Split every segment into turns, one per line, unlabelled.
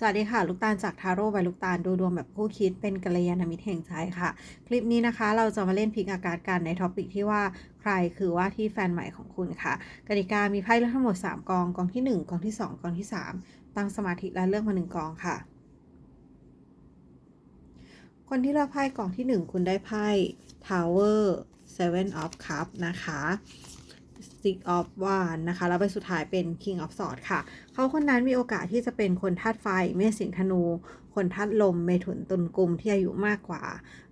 สวัสดีค่ะ ลูกตาลจากทาโร่ใบลูกตาลดูดวงแบบคู่คิดเป็นกัลยาณมิตรแห่งใจค่ะ คลิปนี้นะคะ เราจะมาเล่นพิกอากาศกันในท็อปิกที่ว่าใครคือว่าที่แฟนใหม่ของคุณค่ะกติกามีไพ่ทั้งหมด 3 กอง กองที่ 1 กองที่ 2 กองที่ 3 ตั้งสมาธิและเลือกมา 1 กองค่ะ คนที่เลือกไพ่กองที่ 1 คุณได้ไพ่ Tower Seven of cups นะคะ Six of Wands นะคะแล้วใบสุดท้ายเป็น King of Swords ค่ะ เขาคนนั้นมีโอกาสที่จะเป็นคนธาตุไฟเมษสิงธนู คนธาตุลมเมถุนตุลกุมที่อายุมากกว่า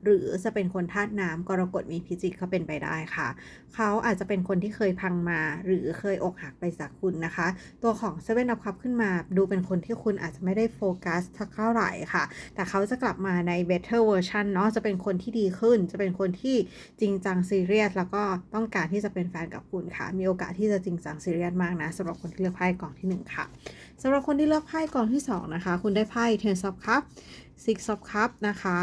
หรือจะเป็นคนธาตุน้ำกรกฎมีพิจิกก็เป็นไปได้ค่ะ เขาอาจจะเป็นคนที่เคยพังมา หรือเคยอกหักไปจากคุณนะคะ ตัวของ Seven of Cups ขึ้นมา ดูเป็นคนที่คุณอาจจะไม่ได้โฟกัสเท่าไหร่ค่ะ แต่เขาจะกลับมาใน better version เนาะจะเป็นคนที่ดีขึ้น จะเป็นคนที่จริงจังซีเรียสแล้วก็ต้องการที่จะเป็นแฟนกับคุณค่ะมีโอกาสที่จะจริงจังซีเรียสมากนะสำหรับคนที่เลือกไพ่กองที่หนึ่งค่ะสำหรับคนที่เลือกไพ่กองที่สองนะคะ คุณได้ไพ่ Ten of Cups Six of Cups นะคะ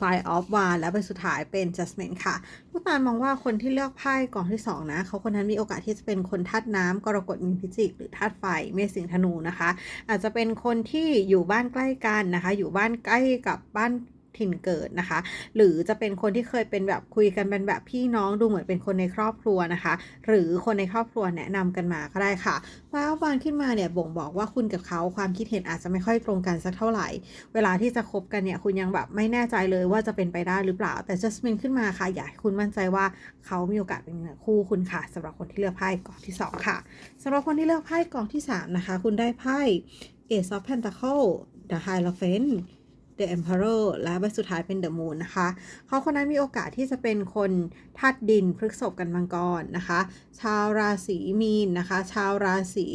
Five of Wands และใบสุดท้ายเป็น Judgment ค่ะลูกตาลมองว่าคนที่เลือกไพ่กองที่สองนะ เขาคนนั้นมีโอกาสที่จะเป็นคนธาตุน้ำกรกฎมีนพิจิก หรือธาตุไฟเมษสิงธนูนะคะ อาจจะเป็นคนที่อยู่บ้านใกล้กันนะคะ อยู่บ้านใกล้กับบ้าน ถิ่นเกิดนะคะ หรือจะเป็นคนที่เคยเป็นแบบคุยกันเป็นแบบพี่น้องดูเหมือนเป็นคนในครอบครัวนะคะ หรือคนในครอบครัวแนะนำกันมาก็ได้ค่ะว้าววานขึ้นมาเนี่ยบ่งบอกว่าคุณกับเขาความคิดเห็นอาจจะไม่ค่อยตรงกันสักเท่าไหร่ เวลาที่จะคบกันเนี่ยคุณยังแบบไม่แน่ใจเลยว่าจะเป็นไปได้หรือเปล่า แต่จัสมินขึ้นมาค่ะอยากให้คุณมั่นใจว่าเขามีโอกาสเป็นคู่คุณค่ะสำหรับคนที่เลือกไพ่กองที่สองค่ะสำหรับคนที่เลือกไพ่กองที่สามนะคะ คุณได้ไพ่ Ace of Pentacle The Hierophant The Emperor และใบสุดท้ายเป็น The Moon นะคะ เขาคนนั้นมีโอกาสที่จะเป็นคนธาตุดินพฤกษบกันมังกรนะคะ ชาวราศีมีนนะคะ ชาวราศี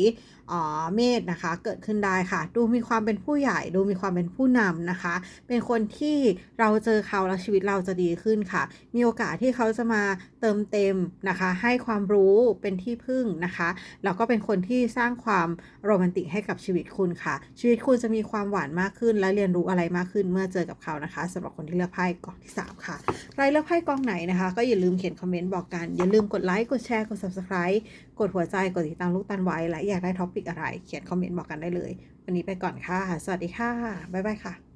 เมษนะคะเกิดขึ้นได้ค่ะ ดูมีความเป็นผู้ใหญ่ ดูมีความเป็นผู้นำนะคะ เป็นคนที่เราเจอเขาแล้วชีวิตเราจะดีขึ้นค่ะ มีโอกาสที่เขาจะมาเติมเต็มนะคะ ให้ความรู้เป็นที่พึ่งนะคะแล้วก็เป็นคนที่สร้างความโรแมนติกให้กับชีวิตคุณค่ะ ชีวิตคุณจะมีความหวานมากขึ้น และเรียนรู้อะไรมากขึ้นเมื่อเจอกับเขานะคะสำหรับคนที่เลือกไพ่กองที่ 3 ค่ะ ใครเลือกไพ่กองไหนนะคะ ก็อย่าลืมเขียนคอมเมนต์บอกกันอย่าลืมกดไลค์กดแชร์กด subscribe กดหัวใจกดติดตามลูกตันไว้และอยากได้ท็อปปิกอะไร เขียนคอมเมนต์บอกกันได้เลย วันนี้ไปก่อนค่ะ สวัสดีค่ะ บ๊ายบายค่ะ